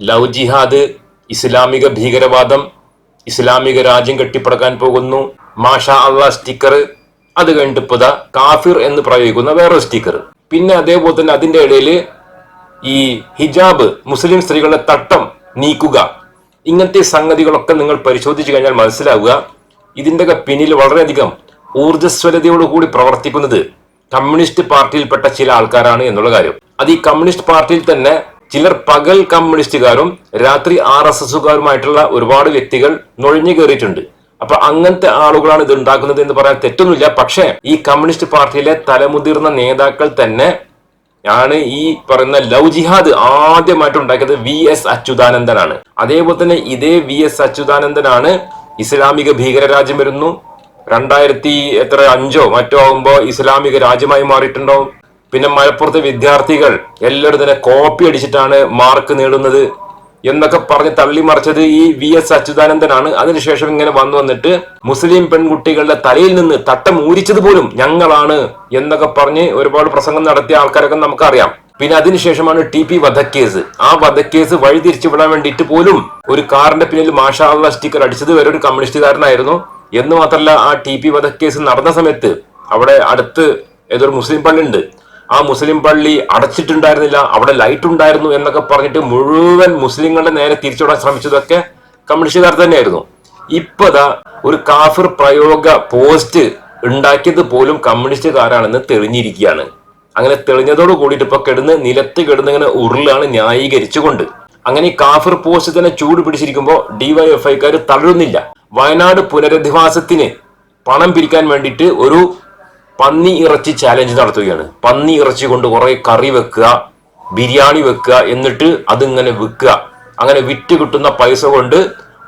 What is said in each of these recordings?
Love ജിഹാദ് ഇസ്ലാമിക ഭീകരവാദം ഇസ്ലാമിക രാജ്യം കെട്ടിപ്പടക്കാൻ പോകുന്നു. മാഷ അള്ളാ സ്റ്റിക്കർ അത് കഴിഞ്ഞിട്ട് കാഫിർ എന്ന് പ്രയോഗിക്കുന്ന വേറൊരു സ്റ്റിക്കർ. പിന്നെ അതേപോലെ തന്നെ അതിന്റെ ഇടയിൽ ഈ ഹിജാബ് മുസ്ലിം സ്ത്രീകളുടെ തട്ടം നീക്കുക. ഇങ്ങനത്തെ സംഗതികളൊക്കെ നിങ്ങൾ പരിശോധിച്ചു കഴിഞ്ഞാൽ മനസ്സിലാവുക. ഇതിന്റെയൊക്കെ പിന്നിൽ വളരെയധികം ഊർജസ്വലതയോടുകൂടി പ്രവർത്തിക്കുന്നത് കമ്മ്യൂണിസ്റ്റ് പാർട്ടിയിൽപ്പെട്ട ചില ആൾക്കാരാണ് എന്നുള്ള കാര്യം. അത് ഈ കമ്മ്യൂണിസ്റ്റ് പാർട്ടിയിൽ തന്നെ ചിലർ പകൽ കമ്മ്യൂണിസ്റ്റുകാരും രാത്രി ആർ എസ് എസുകാരുമായിട്ടുള്ള ഒരുപാട് വ്യക്തികൾ നുഴഞ്ഞു കയറിയിട്ടുണ്ട്. അപ്പൊ അങ്ങനത്തെ ആളുകളാണ് ഇത് ഉണ്ടാക്കുന്നത് എന്ന് പറയാൻ തെറ്റൊന്നുമില്ല. പക്ഷേ ഈ കമ്മ്യൂണിസ്റ്റ് പാർട്ടിയിലെ തലമുതിർന്ന നേതാക്കൾ തന്നെ ആണ് ഈ പറയുന്ന ലവ് ജിഹാദ് ആദ്യമായിട്ട് ഉണ്ടാക്കിയത് വി എസ് അച്യുതാനന്ദനാണ്. അതേപോലെ തന്നെ ഇതേ വി എസ് അച്യുതാനന്ദനാണ് ഇസ്ലാമിക ഭീകരരാജ്യം വരുന്നു. രണ്ടായിരത്തി എത്ര അഞ്ചോ മറ്റോ ആകുമ്പോ ഇസ്ലാമിക രാജ്യമായി മാറിയിട്ടുണ്ടാവും പിന്നെ മലപ്പുറത്തെ വിദ്യാർത്ഥികൾ എല്ലാവരും തന്നെ കോപ്പി അടിച്ചിട്ടാണ് മാർക്ക് നേടുന്നത് എന്നൊക്കെ പറഞ്ഞ് തള്ളിമറിച്ചത് ഈ വി എസ് അച്യുതാനന്ദനാണ്. അതിനുശേഷം ഇങ്ങനെ വന്നു വന്നിട്ട് മുസ്ലിം പെൺകുട്ടികളുടെ തലയിൽ നിന്ന് തട്ടം ഊരിച്ചത് പോലും ഞങ്ങളാണ് എന്നൊക്കെ പറഞ്ഞ് ഒരുപാട് പ്രസംഗം നടത്തിയ ആൾക്കാരൊക്കെ നമുക്കറിയാം. പിന്നെ അതിനുശേഷമാണ് ടി പി വധക്കേസ്. ആ വധക്കേസ് വഴിതിരിച്ചു വിടാൻ വേണ്ടിയിട്ട് പോലും ഒരു കാറിന്റെ പിന്നിൽ മാഷാ അള്ള സ്റ്റിക്കർ അടിച്ചത് വരെ ഒരു കമ്മ്യൂണിസ്റ്റുകാരനായിരുന്നു എന്ന് മാത്രമല്ല ആ ടി പി വധക്കേസ് നടന്ന സമയത്ത് അവിടെ അടുത്ത് ഏതൊരു മുസ്ലിം പള്ളി ഉണ്ട് ആ മുസ്ലിം പള്ളി അടച്ചിട്ടുണ്ടായിരുന്നില്ല അവിടെ ലൈറ്റ് ഉണ്ടായിരുന്നു എന്നൊക്കെ പറഞ്ഞിട്ട് മുഴുവൻ മുസ്ലിങ്ങളുടെ നേരെ തിരിച്ചുവിടാൻ ശ്രമിച്ചതൊക്കെ കമ്മ്യൂണിസ്റ്റുകാർ തന്നെയായിരുന്നു. ഇപ്പതാ ഒരു കാഫിർ പ്രയോഗ പോസ്റ്റ് ഉണ്ടാക്കിയത് പോലും കമ്മ്യൂണിസ്റ്റുകാരാണെന്ന് തെളിഞ്ഞിരിക്കുകയാണ്. അങ്ങനെ തെളിഞ്ഞതോട് കൂടിയിട്ട് ഇപ്പൊ കിടന്ന് നിലത്ത് കിടന്ന് ഇങ്ങനെ ഉരുളാണ് ന്യായീകരിച്ചുകൊണ്ട്. അങ്ങനെ ഈ കാഫിർ പോസ്റ്റ് തന്നെ ചൂട് പിടിച്ചിരിക്കുമ്പോൾ ഡിവൈഎഫ്ഐക്കാർ തളരുന്നില്ല. വയനാട് പുനരധിവാസത്തിന് പണം പിരിക്കാൻ വേണ്ടിയിട്ട് ഒരു പന്നി ഇറച്ചി ചാലഞ്ച് നടത്തുകയാണ്. പന്നി ഇറച്ചി കൊണ്ട് കുറെ കറി വെക്കുക ബിരിയാണി വെക്കുക എന്നിട്ട് അതിങ്ങനെ വിൽക്കുക. അങ്ങനെ വിറ്റ് കിട്ടുന്ന പൈസ കൊണ്ട്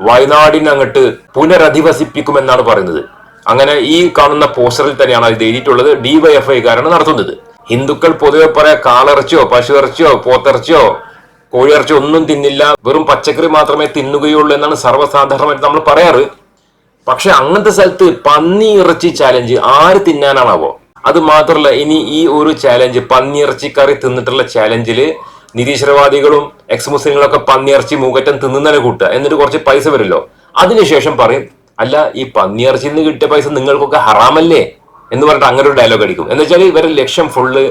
വയനാടിനെ അങ്ങോട്ട് പുനരധിവസിപ്പിക്കുമെന്നാണ് പറയുന്നത്. അങ്ങനെ ഈ കാണുന്ന പോസ്റ്ററിൽ തന്നെയാണ് അത് എഴുതിയിട്ടുള്ളത് ഡിവൈഎഫ്ഐക്കാരാണ് നടത്തുന്നത്. ഹിന്ദുക്കൾ പൊതുവെ പറയാ കാളിറച്ചിയോ പശു ഇറച്ചിയോ പോത്തിറച്ചിയോ കോഴിയിറച്ചിയോ ഒന്നും തിന്നില്ല. വെറും പച്ചക്കറി മാത്രമേ തിന്നുകയുള്ളൂ എന്നാണ് സർവസാധാരണമായിട്ട് നമ്മൾ പറയാറ്. പക്ഷെ അങ്ങനത്തെ സ്ഥലത്ത് പന്നി ഇറച്ചി ചാലഞ്ച് ആര് തിന്നാനാണാവോ? അത് മാത്രമല്ല ഇനി ഈ ഒരു ചാലഞ്ച് പന്നി ഇറച്ചി കറി തിന്നിട്ടുള്ള ചാലഞ്ചിൽ നിരീശ്വരവാദികളും എക്സ് മുസ്ലിങ്ങളും മുസ്ലിങ്ങളൊക്കെ പന്നിയിറച്ചി മൂക്കറ്റം തിന്നുന്നതിനെ കൂട്ടുക. എന്നിട്ട് കുറച്ച് പൈസ വരുമല്ലോ. അതിനുശേഷം പറയും അല്ല ഈ പന്നിയിറച്ചിയിൽ നിന്ന് കിട്ടിയ പൈസ നിങ്ങൾക്കൊക്കെ ഹറാമല്ലേ? എന്ന് പറഞ്ഞിട്ട് അങ്ങനെ ഒരു ഡയലോഗ് അടിക്കും. എന്ന് വെച്ചാൽ ഇവരുടെ ലക്ഷ്യം ഫുള്ള്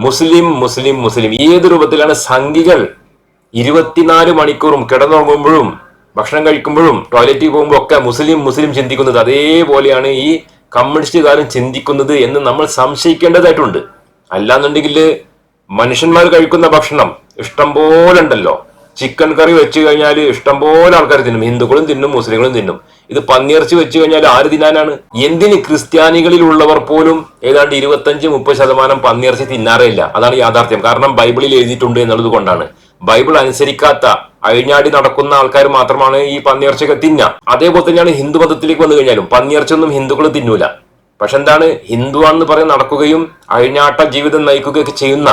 മുസ്ലിം മുസ്ലിം മുസ്ലിം. ഏത് രൂപത്തിലാണ് സംഘികൾ ഇരുപത്തിനാല് മണിക്കൂറും കിടന്നുറങ്ങുമ്പോഴും ഭക്ഷണം കഴിക്കുമ്പോഴും ടോയ്ലറ്റിൽ പോകുമ്പോൾ ഒക്കെ മുസ്ലിം മുസ്ലിം ചിന്തിക്കുന്നത് അതേപോലെയാണ് ഈ കമ്മ്യൂണിസ്റ്റുകാരും ചിന്തിക്കുന്നത് എന്ന് നമ്മൾ സംശയിക്കേണ്ടതായിട്ടുണ്ട്. അല്ലാന്നുണ്ടെങ്കിൽ മനുഷ്യന്മാർ കഴിക്കുന്ന ഭക്ഷണം ഇഷ്ടം പോലെ ഉണ്ടല്ലോ ചിക്കൻ കറി വെച്ച് കഴിഞ്ഞാൽ ഇഷ്ടം പോലെ ആൾക്കാർ തിന്നും. ഹിന്ദുക്കളും തിന്നും മുസ്ലിങ്ങളും തിന്നും. ഇത് പന്നിയിറച്ചി വെച്ച് കഴിഞ്ഞാൽ ആര് തിന്നാനാണ്? എന്തിന് ക്രിസ്ത്യാനികളിലുള്ളവർ പോലും ഏതാണ്ട് ഇരുപത്തഞ്ച് മുപ്പത് ശതമാനം പന്നിയിറച്ചി തിന്നാറേ ഇല്ല അതാണ് യാഥാർത്ഥ്യം. കാരണം ബൈബിളിൽ എഴുതിയിട്ടുണ്ട് എന്നുള്ളത് കൊണ്ടാണ്. ബൈബിൾ അനുസരിക്കാത്ത അഴിഞ്ഞാടി നടക്കുന്ന ആൾക്കാർ മാത്രമാണ് ഈ പന്നിയർച്ചയൊക്കെ തിന്ന അതേപോലെ തന്നെയാണ് ഹിന്ദു മതത്തിലേക്ക് വന്നു കഴിഞ്ഞാലും പന്നിയിറച്ചിയൊന്നും ഹിന്ദുക്കൾ തിന്നൂല. പക്ഷെ എന്താണ്? ഹിന്ദു ആണെന്ന് പറഞ്ഞ് നടക്കുകയും അഴിഞ്ഞാട്ട ജീവിതം നയിക്കുകയൊക്കെ ചെയ്യുന്ന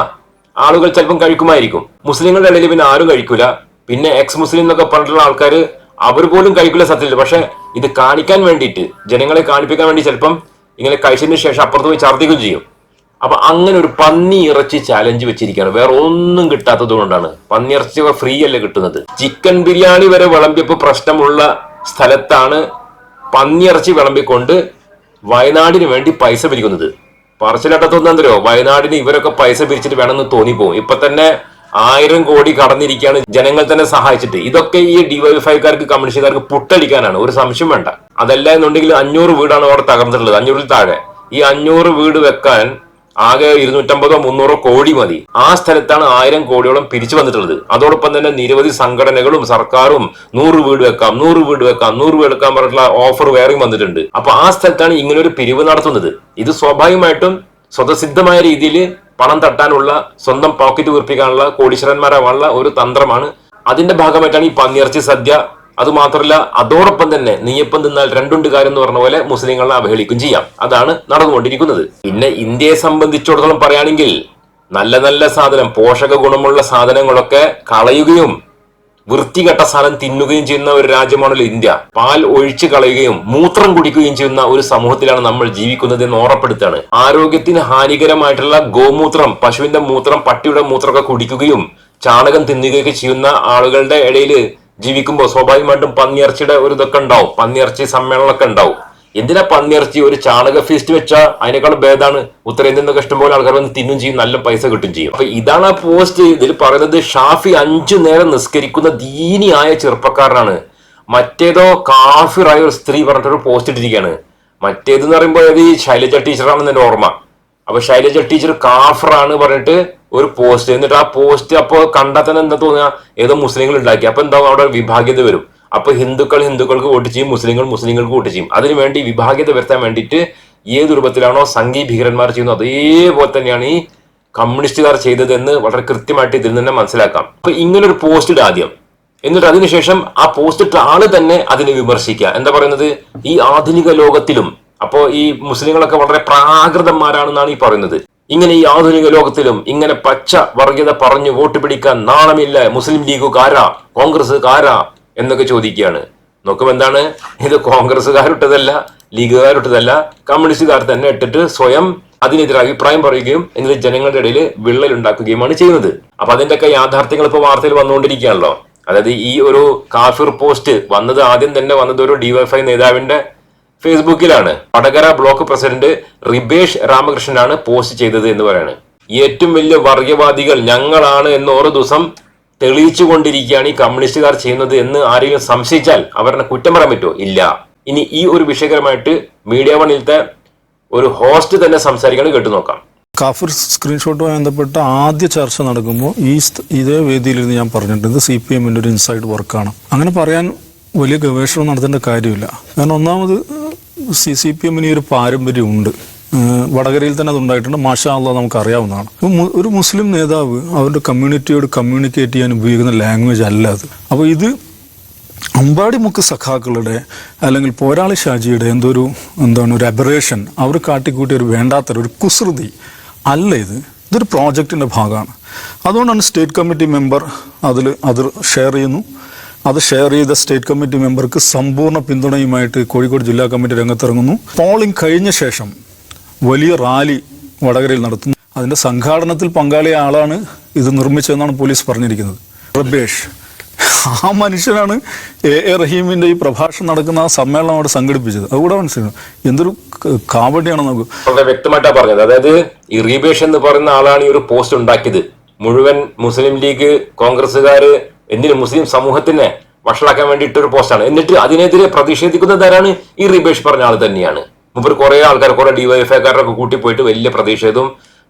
ആളുകൾ ചിലപ്പം കഴിക്കുമായിരിക്കും. മുസ്ലിങ്ങളുടെ ഇടയിൽ പിന്നെ ആരും കഴിക്കൂല. പിന്നെ എക്സ് മുസ്ലിം എന്നൊക്കെ പറഞ്ഞിട്ടുള്ള ആൾക്കാർ അവർ പോലും കഴിക്കില്ല സത്യത്തിൽ. പക്ഷെ ഇത് കാണിക്കാൻ വേണ്ടിയിട്ട് ജനങ്ങളെ കാണിപ്പിക്കാൻ വേണ്ടി ചിലപ്പം ഇങ്ങനെ കഴിച്ചതിന് ശേഷം അപ്പുറത്ത് പോയി ഛർദ്ദിക്കുകയും ചെയ്യും. അപ്പൊ അങ്ങനെ ഒരു പന്നി ഇറച്ചി ചാലഞ്ച് വെച്ചിരിക്കുകയാണ്. വേറെ ഒന്നും കിട്ടാത്തത് കൊണ്ടാണ്. പന്നി ഇറച്ചി ഫ്രീ അല്ല കിട്ടുന്നത്? ചിക്കൻ ബിരിയാണി വരെ വിളമ്പിയപ്പോ പ്രശ്നമുള്ള സ്ഥലത്താണ് പന്നി ഇറച്ചി വിളമ്പിക്കൊണ്ട് വയനാടിന് വേണ്ടി പൈസ പിരിക്കുന്നത്. പറച്ചിലട്ടത്തൊന്നോ വയനാടിന് ഇവരൊക്കെ പൈസ പിരിച്ചിട്ട് വേണമെന്ന് പോകും ഇപ്പൊ തന്നെ ആയിരം കോടി കടന്നിരിക്കുകയാണ് ജനങ്ങൾ തന്നെ സഹായിച്ചിട്ട്. ഇതൊക്കെ ഈ ഡിവൈഫൈക്കാർക്ക് കമ്മ്യൂണിസ്റ്റുകാർക്ക് പുട്ടടിക്കാനാണ്. ഒരു സംശയം വേണ്ട. അതല്ല എന്നുണ്ടെങ്കിൽ അഞ്ഞൂറ് വീടാണ് അവിടെ തകർന്നിട്ടുള്ളത്. അഞ്ഞൂറിൽ താഴെ. ഈ അഞ്ഞൂറ് വീട് വെക്കാൻ ആകെ ഇരുന്നൂറ്റമ്പതോ മുന്നൂറോ കോടി മതി. ആ സ്ഥലത്താണ് ആയിരം കോടിയോളം പിരിച്ചു വന്നിട്ടുള്ളത്. അതോടൊപ്പം തന്നെ നിരവധി സംഘടനകളും സർക്കാരും നൂറ് വീട് വെക്കാം നൂറ് വീട് വെക്കാം നൂറ് വീട് വെക്കാൻ പറഞ്ഞിട്ടുള്ള ഓഫർ വേറെയും വന്നിട്ടുണ്ട്. അപ്പൊ ആ സ്ഥലത്താണ് ഇങ്ങനെ ഒരു പിരിവ് നടത്തുന്നത്. ഇത് സ്വാഭാവികമായിട്ടും സ്വതസിദ്ധമായ രീതിയിൽ പണം തട്ടാനുള്ള സ്വന്തം പോക്കറ്റ് വീർപ്പിക്കാനുള്ള കോടീശ്വരന്മാരാവാനുള്ള ഒരു തന്ത്രമാണ്. അതിന്റെ ഭാഗമായിട്ടാണ് ഈ പന്നിയിറച്ചി സദ്യ അത് മാത്രമല്ല അതോടൊപ്പം തന്നെ നെയ്യപ്പം തിന്നാൽ രണ്ടുണ്ട് കാര്യം എന്ന് പറഞ്ഞ പോലെ മുസ്ലിങ്ങളെ അവഹേളിക്കും ചെയ്യാം. അതാണ് നടന്നുകൊണ്ടിരിക്കുന്നത്. പിന്നെ ഇന്ത്യയെ സംബന്ധിച്ചിടത്തോളം പറയുകയാണെങ്കിൽ നല്ല നല്ല സാധനം പോഷക ഗുണമുള്ള സാധനങ്ങളൊക്കെ കളയുകയും വൃത്തികെട്ട സാധനം തിന്നുകയും ചെയ്യുന്ന ഒരു രാജ്യമാണല്ലോ ഇന്ത്യ. പാൽ ഒഴിച്ചു കളയുകയും മൂത്രം കുടിക്കുകയും ചെയ്യുന്ന ഒരു സമൂഹത്തിലാണ് നമ്മൾ ജീവിക്കുന്നത് എന്ന് ഓർമ്മപ്പെടുത്താണ് ആരോഗ്യത്തിന് ഹാനികരമായിട്ടുള്ള ഗോമൂത്രം പശുവിന്റെ മൂത്രം പട്ടിയുടെ മൂത്രമൊക്കെ കുടിക്കുകയും ചാണകം തിന്നുകയൊക്കെ ചെയ്യുന്ന ആളുകളുടെ ഇടയിൽ ജീവിക്കുമ്പോൾ സ്വാഭാവികമായിട്ടും പന്നിയിറച്ചിയുടെ ഒരു ഇതൊക്കെ ഉണ്ടാവും. പന്നിയിറച്ചി സമ്മേളനമൊക്കെ ഉണ്ടാവും. എന്തിനാ പന്നിയിറച്ചി ഒരു ചാണക ഫീസ്റ്റ് വെച്ചാൽ അതിനേക്കാളും ഭേദമാണ്? ഉത്തരേന്ത്യയിൽ നിന്നൊക്കെ ഇഷ്ടംപോലെ ആൾക്കാർ വന്ന് തിന്നും ചെയ്യും നല്ല പൈസ കിട്ടും ചെയ്യും. അപ്പൊ ഇതാണ് ആ പോസ്റ്റ് ഇതിൽ പറയുന്നത് ഷാഫി അഞ്ചു നേരം നിസ്കരിക്കുന്ന ദീനിയായ ചെറുപ്പക്കാരനാണ്. മറ്റേതോ കാഫിറായ ഒരു സ്ത്രീ പറഞ്ഞിട്ടൊരു പോസ്റ്റ് ഇട്ടിരിക്കുകയാണ്. മറ്റേതെന്ന് പറയുമ്പോൾ ഈ ശൈലജ ടീച്ചറാണെന്ന് എന്റെ ഓർമ്മ. അപ്പൊ ശൈലജ ടീച്ചർ കാഫറാണ് പറഞ്ഞിട്ട് ഒരു പോസ്റ്റ് എന്നിട്ട് ആ പോസ്റ്റ് അപ്പോൾ കണ്ടാൽ തന്നെ എന്താ തോന്നുക? ഏതോ മുസ്ലിങ്ങൾ ഉണ്ടാക്കി. അപ്പൊ എന്താ അവിടെ വിഭാഗ്യത വരും. അപ്പൊ ഹിന്ദുക്കൾ ഹിന്ദുക്കൾക്ക് വോട്ട് ചെയ്യും മുസ്ലിങ്ങൾ മുസ്ലിങ്ങൾക്ക് വോട്ട് ചെയ്യും. അതിനുവേണ്ടി വിഭാഗ്യത വരുത്താൻ വേണ്ടിയിട്ട് ഏത് രൂപത്തിലാണോ സംഘീ ഭീകരന്മാർ ചെയ്യുന്നത് അതേപോലെ തന്നെയാണ് ഈ കമ്മ്യൂണിസ്റ്റുകാർ ചെയ്തതെന്ന് വളരെ കൃത്യമായിട്ട് ഇതിൽ തന്നെ മനസ്സിലാക്കാം. അപ്പൊ ഇങ്ങനൊരു പോസ്റ്റ് ഇടുക ആദ്യം. എന്നിട്ട് അതിനുശേഷം ആ പോസ്റ്റ് ഇട്ട ആൾ തന്നെ അതിനെ വിമർശിക്കുക. എന്താ പറയുന്നത്? ഈ ആധുനിക ലോകത്തിലും അപ്പോ ഈ മുസ്ലിങ്ങളൊക്കെ വളരെ പ്രാകൃതന്മാരാണെന്നാണ് ഈ പറയുന്നത്. ഇങ്ങനെ ഈ ആധുനിക ലോകത്തിലും ഇങ്ങനെ പച്ച വർഗീയത പറഞ്ഞു വോട്ട് പിടിക്കാൻ നാണമില്ല മുസ്ലിം ലീഗുകാരാ കോൺഗ്രസ്സുകാരാ എന്നൊക്കെ ചോദിക്കുകയാണ്. നോക്കും എന്താണ്? ഇത് കോൺഗ്രസ്സുകാരിട്ടതല്ല ലീഗുകാരിട്ടതല്ല കമ്മ്യൂണിസ്റ്റുകാർ തന്നെ ഇട്ടിട്ട് സ്വയം അതിനെതിരെ അഭിപ്രായം പറയുകയും എന്നിട്ട് ജനങ്ങളുടെ ഇടയിൽ വിള്ളൽ ഉണ്ടാക്കുകയുമാണ് ചെയ്യുന്നത്. അപ്പൊ അതിന്റെയൊക്കെ യാഥാർത്ഥ്യങ്ങൾ ഇപ്പോൾ വാർത്തയിൽ വന്നുകൊണ്ടിരിക്കുകയാണല്ലോ. അതായത് ഈ ഒരു കാഫിർ പോസ്റ്റ് വന്നത് ആദ്യം തന്നെ വന്നത് ഒരു ഡിവൈഫൈ നേതാവിന്റെ ഫേസ്ബുക്കിലാണ്. വടകര ബ്ലോക്ക് പ്രസിഡന്റ് റിബേഷ് രാമകൃഷ്ണനാണ് പോസ്റ്റ് ചെയ്തത് എന്ന് പറയാണ്. ഏറ്റവും വലിയ വർഗീയവാദികൾ ഞങ്ങളാണ് എന്ന് ഓരോ ദിവസം തെളിയിച്ചു കൊണ്ടിരിക്കുകയാണ് ഈ കമ്മ്യൂണിസ്റ്റുകാർ ചെയ്യുന്നത് എന്ന് ആരെങ്കിലും സംശയിച്ചാൽ അവരുടെ കുറ്റം പറയാൻ പറ്റുമോ? ഇല്ല. ഇനി ഈ ഒരു വിഷയകരമായിട്ട് മീഡിയ വണിലത്തെ ഒരു ഹോസ്റ്റ് തന്നെ സംസാരിക്കണം കേട്ടു നോക്കാം. കാഫിർ സ്ക്രീൻഷോട്ടുമായി ബന്ധപ്പെട്ട ആദ്യ ചർച്ച നടക്കുമ്പോൾ ഈ ഇതേ ഇതേ വേദിയിലിരുന്ന് ഞാൻ പറഞ്ഞിട്ടുണ്ട് സി പി എമ്മിന്റെ ഒരു ഇൻസൈഡ് വർക്കാണ്. അങ്ങനെ പറയാൻ വലിയ ഗവേഷണം നടത്തേണ്ട കാര്യമില്ല. കാരണം ഒന്നാമത് സി സി പി എമ്മിന് ഒരു പാരമ്പര്യമുണ്ട്. വടകരയിൽ തന്നെ അത് ഉണ്ടായിട്ടുണ്ട് മാഷാ അള്ളാഹ് നമുക്ക് അറിയാവുന്നതാണ് ഒരു മുസ്ലിം നേതാവ് അവരുടെ കമ്മ്യൂണിറ്റിയോട് കമ്മ്യൂണിക്കേറ്റ് ചെയ്യാൻ ഉപയോഗിക്കുന്ന ലാംഗ്വേജ് അല്ല അത്. അപ്പോൾ ഇത് അമ്പാടിമുക്ക് സഖാക്കളുടെ അല്ലെങ്കിൽ പോരാളി ഷാജിയുടെ എന്തോ ഒരു എന്താണ് ഒരു അബറേഷൻ അവർ കാട്ടിക്കൂട്ടിയ ഒരു വേണ്ടാത്തൊരു ഒരു കുസൃതി അല്ല ഇത്. ഇതൊരു പ്രോജക്റ്റിന്റെ ഭാഗമാണ്. അതുകൊണ്ടാണ് സ്റ്റേറ്റ് കമ്മിറ്റി മെമ്പർ അതിൽ അത് ഷെയർ ചെയ്യുന്നു. അത് ഷെയർ ചെയ്ത സ്റ്റേറ്റ് കമ്മിറ്റി മെമ്പർക്ക് സമ്പൂർണ പിന്തുണയുമായിട്ട് കോഴിക്കോട് ജില്ലാ കമ്മിറ്റി രംഗത്തിറങ്ങുന്നു. പോളിംഗ് കഴിഞ്ഞ ശേഷം വലിയ റാലി വടകരയിൽ നടത്തുന്നു. അതിന്റെ സംഘാടനത്തിൽ പങ്കാളിയ ആളാണ് ഇത് നിർമ്മിച്ചതെന്നാണ് പോലീസ് പറഞ്ഞിരിക്കുന്നത്. റബേഷ് ആ മനുഷ്യനാണ് എ എ റഹീമിന്റെ ഈ പ്രഭാഷണം നടക്കുന്ന ആ സമ്മേളനം അവിടെ സംഘടിപ്പിച്ചത്. അതുകൂടെ മനസ്സിലാക്കണം എന്തൊരു കാവടിയാണ് നമുക്ക്. വളരെ വ്യക്തമായിട്ടാ പറഞ്ഞത്. അതായത് ഈ റീബേഷ് എന്ന് പറയുന്ന ആളാണ് ഈ ഒരു പോസ്റ്റ് ഉണ്ടാക്കിയത്. മുഴുവൻ മുസ്ലിം ലീഗ് കോൺഗ്രസ്സുകാര് എന്തിന് മുസ്ലിം സമൂഹത്തിനെ വഷളാക്കാൻ വേണ്ടിയിട്ടൊരു പോസ്റ്റാണ്. എന്നിട്ട് അതിനെതിരെ പ്രതിഷേധിക്കുന്നതാരാണ് ഈ റിബേഷ് പറഞ്ഞ ആൾ തന്നെയാണ്. മുമ്പ് കുറേ ആൾക്കാർ കുറെ ഡിവൈഎഫ്ഐക്കാരൊക്കെ കൂട്ടി പോയിട്ട് വലിയ പ്രതിഷേധവും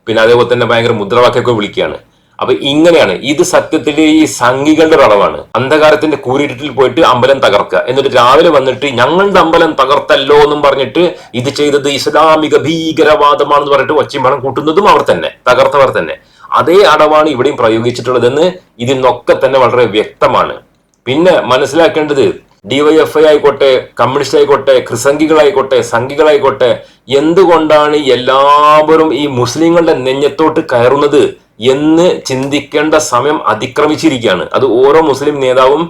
പിന്നെ അതേപോലെ തന്നെ ഭയങ്കര മുദ്രാവാക്യമൊക്കെ വിളിക്കുകയാണ്. അപ്പൊ ഇങ്ങനെയാണ്. ഇത് സത്യത്തിൽ ഈ സംഘികളുടെ അളവാണ്. അന്ധകാരത്തിന്റെ കൂരിട്ടിൽ പോയിട്ട് അമ്പലം തകർക്കുക. എന്നിട്ട് രാവിലെ വന്നിട്ട് ഞങ്ങളുടെ അമ്പലം തകർത്തല്ലോ എന്നും പറഞ്ഞിട്ട് ഇത് ചെയ്തത് ഇസ്ലാമിക ഭീകരവാദമാണെന്ന് പറഞ്ഞിട്ട് ഒച്ചമ്പളം കൂട്ടുന്നതും അവർ തന്നെ തകർത്തവർ തന്നെ. അതേ അടവാണ് ഇവിടെയും പ്രയോഗിച്ചിട്ടുള്ളതെന്ന് ഇതിൽ നിന്നൊക്കെ തന്നെ വളരെ വ്യക്തമാണ്. പിന്നെ മനസ്സിലാക്കേണ്ടത് ഡിവൈഎഫ്ഐ ആയിക്കോട്ടെ കമ്മ്യൂണിസ്റ്റ് ആയിക്കോട്ടെ ക്രിസംഗികളായിക്കോട്ടെ സംഘികളായിക്കോട്ടെ എന്തുകൊണ്ടാണ് എല്ലാവരും ഈ മുസ്ലിങ്ങളുടെ നെഞ്ഞത്തോട്ട് കയറുന്നത് എന്ന് ചിന്തിക്കേണ്ട സമയം അതിക്രമിച്ചിരിക്കുകയാണ്. അത് ഓരോ മുസ്ലിം നേതാവും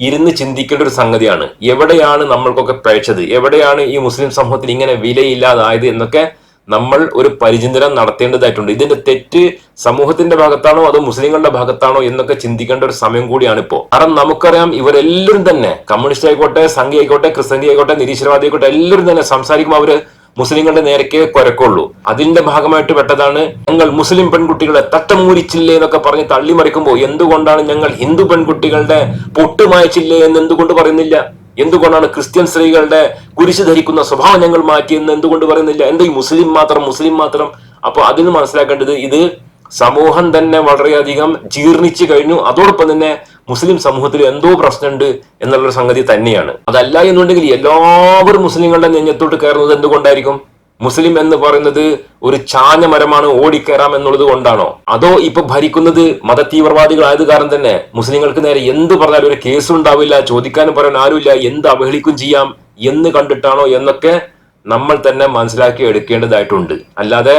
ഇരുന്ന് ചിന്തിക്കേണ്ട ഒരു സംഗതിയാണ്. എവിടെയാണ് നമ്മൾക്കൊക്കെ പഴച്ചത്? എവിടെയാണ് ഈ മുസ്ലിം സമൂഹത്തിൽ ഇങ്ങനെ വിലയില്ലാതായത് എന്നൊക്കെ നമ്മൾ ഒരു പരിചിന്തനം നടത്തേണ്ടതായിട്ടുണ്ട്. ഇതിന്റെ തെറ്റ് സമൂഹത്തിന്റെ ഭാഗത്താണോ അതോ മുസ്ലിങ്ങളുടെ ഭാഗത്താണോ എന്നൊക്കെ ചിന്തിക്കേണ്ട ഒരു സമയം കൂടിയാണ് ഇപ്പോ കാരണം നമുക്കറിയാം ഇവരെല്ലാവരും തന്നെ കമ്മ്യൂണിസ്റ്റ് ആയിക്കോട്ടെ സംഘി ആയിക്കോട്ടെ ക്രിസ്ത്യൻ ആയിക്കോട്ടെ നിരീശ്വരവാദി ആയിക്കോട്ടെ എല്ലാവരും തന്നെ സംസാരിക്കുമ്പോൾ അവർ മുസ്ലിങ്ങളുടെ നേരക്കെ കുരക്കുള്ളൂ. അതിന്റെ ഭാഗമായിട്ട് പെട്ടതാണ് ഞങ്ങൾ മുസ്ലിം പെൺകുട്ടികളെ തട്ടമൂരിച്ചില്ലേ എന്നൊക്കെ പറഞ്ഞ് തള്ളിമറിക്കുമ്പോൾ എന്തുകൊണ്ടാണ് ഞങ്ങൾ ഹിന്ദു പെൺകുട്ടികളുടെ പൊട്ടുമായച്ചില്ലേ എന്ന് എന്തുകൊണ്ട് പറയുന്നില്ല? എന്തുകൊണ്ടാണ് ക്രിസ്ത്യൻ സ്ത്രീകളുടെ കുരിശ് ധരിക്കുന്ന സ്വഭാവം ഞങ്ങൾ മാറ്റിയെന്ന് എന്തുകൊണ്ട് പറയുന്നില്ല? എന്താ ഈ മുസ്ലിം മാത്രം മുസ്ലിം മാത്രം? അപ്പൊ അതിന് മനസ്സിലാക്കേണ്ടത് ഇത് സമൂഹം തന്നെ വളരെയധികം ജീർണിച്ചു കഴിഞ്ഞു. അതോടൊപ്പം തന്നെ മുസ്ലിം സമൂഹത്തിൽ എന്തോ പ്രശ്നമുണ്ട് എന്നുള്ളൊരു സംഗതി തന്നെയാണ്. അതല്ല എന്നുണ്ടെങ്കിൽ എല്ലാവരും മുസ്ലിങ്ങളുടെ നെഞ്ഞത്തോട്ട് കയറുന്നത് എന്തുകൊണ്ടായിരിക്കും? മുസ്ലിം എന്ന് പറയുന്നത് ഒരു ചാഞ്ഞ മരമാണ് ഓടിക്കയറാം എന്നുള്ളത് കൊണ്ടാണോ? അതോ ഇപ്പൊ ഭരിക്കുന്നത് മത തീവ്രവാദികളായത് കാരണം തന്നെ മുസ്ലിങ്ങൾക്ക് നേരെ എന്ത് പറഞ്ഞാലും ഒരു കേസും ഉണ്ടാവില്ല ചോദിക്കാനും പറയാൻ ആരുമില്ല എന്ത് അവഹേളിക്കും ചെയ്യാം എന്ന് കണ്ടിട്ടാണോ എന്നൊക്കെ നമ്മൾ തന്നെ മനസ്സിലാക്കി എടുക്കേണ്ടതായിട്ടുണ്ട്. അല്ലാതെ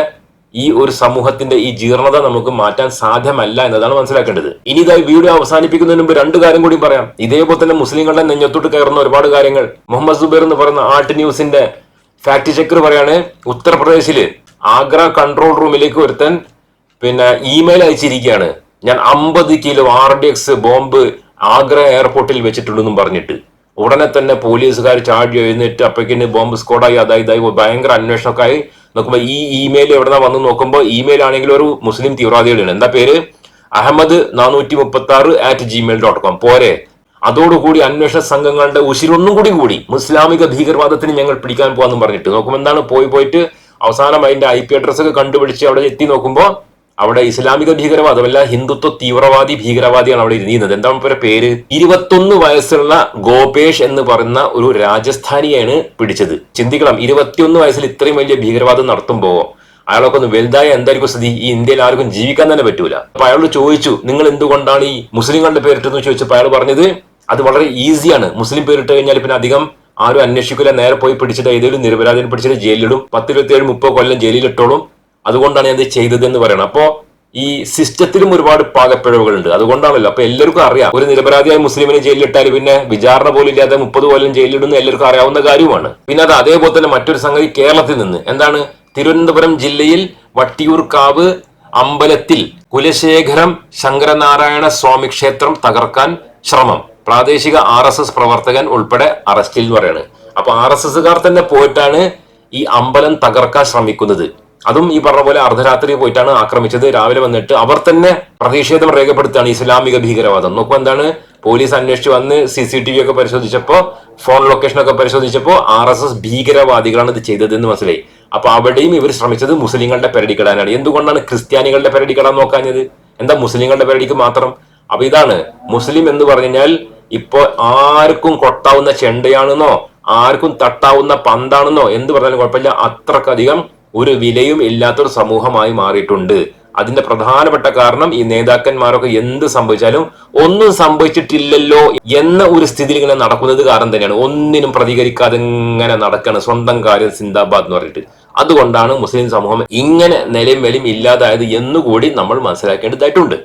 ഈ ഒരു സമൂഹത്തിന്റെ ഈ ജീർണത നമുക്ക് മാറ്റാൻ സാധ്യമല്ല എന്നതാണ് മനസ്സിലാക്കേണ്ടത്. ഇനി ഇതായി വീഡിയോ അവസാനിപ്പിക്കുന്നതിന് മുമ്പ് രണ്ട് കാര്യം കൂടി പറയാം. ഇതേപോലെ തന്നെ മുസ്ലിങ്ങളുടെ നെഞ്ഞത്തോട്ട് കയറുന്ന ഒരുപാട് കാര്യങ്ങൾ. മുഹമ്മദ് സുബൈർ എന്ന് പറയുന്ന ആർട്ട് ന്യൂസിന്റെ ഫാക്ട് ചെക്കർ പറയാണ് ഉത്തർപ്രദേശിൽ ആഗ്ര കൺട്രോൾ റൂമിലേക്ക് ഒരുത്തൻ പിന്നെ ഇമെയിൽ അയച്ചിരിക്കുകയാണ്. ഞാൻ അമ്പത് kilo R D X bomb Agra എയർപോർട്ടിൽ വെച്ചിട്ടുണ്ടെന്നും പറഞ്ഞിട്ട്. ഉടനെ തന്നെ പോലീസുകാർ ചാടി എഴുന്നേറ്റ് അപ്പോഴേക്കിന് ബോംബ് സ്ക്വാഡായി അതായി ഇതായി ഭയങ്കര അന്വേഷണമൊക്കെ ആയി നോക്കുമ്പോൾ ഈ ഇമെയിൽ എവിടെ വന്ന് നോക്കുമ്പോൾ ഇമെയിൽ ആണെങ്കിൽ ഒരു മുസ്ലിം തീവ്രവാദികളുടെ എന്താ പേര്? അഹമ്മദ് നാനൂറ്റി മുപ്പത്തി ആറ് അറ്റ് ജിമെയിൽ ഡോട്ട് കോം പോരെ. അതോടുകൂടി അന്വേഷണ സംഘങ്ങളുടെ ഉശിരൊന്നും കൂടി കൂടി മുസ്ലാമിക ഭീകരവാദത്തിന് ഞങ്ങൾ പിടിക്കാൻ പോകാന്ന് പറഞ്ഞിട്ട്. നോക്കുമ്പോൾ എന്താണ്? പോയി പോയിട്ട് അവസാനം അതിന്റെ ഐ പി അഡ്രസ് ഒക്കെ കണ്ടുപിടിച്ച് അവിടെ എത്തി നോക്കുമ്പോൾ അവിടെ ഇസ്ലാമിക ഭീകരവാദമല്ല ഹിന്ദുത്വ തീവ്രവാദി ഭീകരവാദിയാണ് അവിടെ ഇരുന്നത് എന്താണ് ഇവരുടെ പേര്? ഇരുപത്തൊന്ന് വയസ്സുള്ള ഗോപേഷ് എന്ന് പറയുന്ന ഒരു രാജസ്ഥാനിയാണ് പിടിച്ചത്. ചിന്തിക്കണം ഇരുപത്തിയൊന്ന് വയസ്സിൽ ഇത്രയും വലിയ ഭീകരവാദം നടത്തുമ്പോ അയാളൊക്കെ ഒന്ന് വലുതായ എന്തായിരിക്കും സ്ഥിതി? ഈ ഇന്ത്യയിൽ ആർക്കും ജീവിക്കാൻ തന്നെ പറ്റൂല. അപ്പൊ അയാളോട് ചോദിച്ചു നിങ്ങൾ എന്തുകൊണ്ടാണ് ഈ മുസ്ലിങ്ങളുടെ പേരിട്ടെന്ന് ചോദിച്ചപ്പോൾ അയാൾ പറഞ്ഞത് അത് വളരെ ഈസിയാണ് മുസ്ലിം പേരിട്ട് കഴിഞ്ഞാൽ പിന്നെ അധികം ആരും അന്വേഷിക്കില്ല നേരെ പോയി പിടിച്ചിട്ട് ഏതെങ്കിലും നിരപരാധിനെ പിടിച്ചിട്ട് ജയിലിലിടും. പത്തിരുപത്തിയേഴ് മുപ്പത് കൊല്ലം ജയിലിലിട്ടോളും. അതുകൊണ്ടാണ് ഞാൻ ഇത് ചെയ്തത് എന്ന് പറയണം അപ്പോ ഈ സിസ്റ്റത്തിലും ഒരുപാട് പാകപ്പിഴവുകളുണ്ട്. അതുകൊണ്ടാണല്ലോ. അപ്പൊ എല്ലാവർക്കും അറിയാം. ഒരു നിരപരാധിയായ മുസ്ലിമിനെ ജയിലിലിട്ടാൽ പിന്നെ വിചാരണ പോലും ഇല്ലാതെ മുപ്പത് കൊല്ലം ജയിലിടുന്ന എല്ലാവർക്കും അറിയാവുന്ന കാര്യമാണ്. പിന്നെ അത് അതേപോലെ തന്നെ മറ്റൊരു സംഗതി കേരളത്തിൽ നിന്ന്. എന്താണ്? തിരുവനന്തപുരം ജില്ലയിൽ വട്ടിയൂർക്കാവ് അമ്പലത്തിൽ കുലശേഖരം ശങ്കരനാരായണ സ്വാമി ക്ഷേത്രം തകർക്കാൻ ശ്രമം. പ്രാദേശിക ആർ എസ് എസ് പ്രവർത്തകൻ ഉൾപ്പെടെ അറസ്റ്റിൽ എന്ന് പറയാണ്. അപ്പൊ ആർ എസ് എസ്സുകാർ തന്നെ പോയിട്ടാണ് ഈ അമ്പലം തകർക്കാൻ ശ്രമിക്കുന്നത്. അതും ഈ പറഞ്ഞ പോലെ അർദ്ധരാത്രി പോയിട്ടാണ് ആക്രമിച്ചത്. രാവിലെ വന്നിട്ട് അവർ തന്നെ പ്രതിഷേധം രേഖപ്പെടുത്തുകയാണ് ഇസ്ലാമിക ഭീകരവാദം. നോക്കുമ്പോൾ എന്താണ് പോലീസ് അന്വേഷിച്ച് വന്ന് സി സി ടി വി ഒക്കെ പരിശോധിച്ചപ്പോൾ ഫോൺ ലൊക്കേഷൻ ഒക്കെ പരിശോധിച്ചപ്പോ ആർ എസ് എസ് ഭീകരവാദികളാണ് ഇത് ചെയ്തതെന്ന് മനസ്സിലായി. അപ്പൊ അവിടെയും ഇവർ ശ്രമിച്ചത് മുസ്ലിങ്ങളുടെ പെരടിക്കിടാനാണ്. എന്തുകൊണ്ടാണ് ക്രിസ്ത്യാനികളുടെ പെരടിക്കിടാൻ നോക്കാഞ്ഞത്? എന്താ മുസ്ലിങ്ങളുടെ പെരടിക്ക് മാത്രം? അപ്പൊ ഇതാണ് മുസ്ലിം എന്ന് പറഞ്ഞാൽ ഇപ്പോ ആർക്കും കൊട്ടാവുന്ന ചെണ്ടയാണെന്നോ ആർക്കും തട്ടാവുന്ന പന്താണെന്നോ എന്ത് പറഞ്ഞാലും കുഴപ്പമില്ല. അത്രക്കധികം ഒരു വിലയും ഇല്ലാത്തൊരു സമൂഹമായി മാറിയിട്ടുണ്ട്. അതിന്റെ പ്രധാനപ്പെട്ട കാരണം ഈ നേതാക്കന്മാരൊക്കെ എന്ത് സംഭവിച്ചാലും ഒന്നും സംഭവിച്ചിട്ടില്ലല്ലോ എന്ന ഒരു സ്ഥിതിയിൽ ഇങ്ങനെ നടക്കുന്നത് കാരണം തന്നെയാണ്. ഒന്നിനും പ്രതികരിക്കാതെ ഇങ്ങനെ നടക്കാണ് സ്വന്തം കാര്യം സിന്ദാബാദ് എന്ന് പറഞ്ഞിട്ട്. അതുകൊണ്ടാണ് മുസ്ലിം സമൂഹം ഇങ്ങനെ നിലയും വിലയും ഇല്ലാതായത് എന്നുകൂടി നമ്മൾ മനസ്സിലാക്കേണ്ടതായിട്ടുണ്ട്.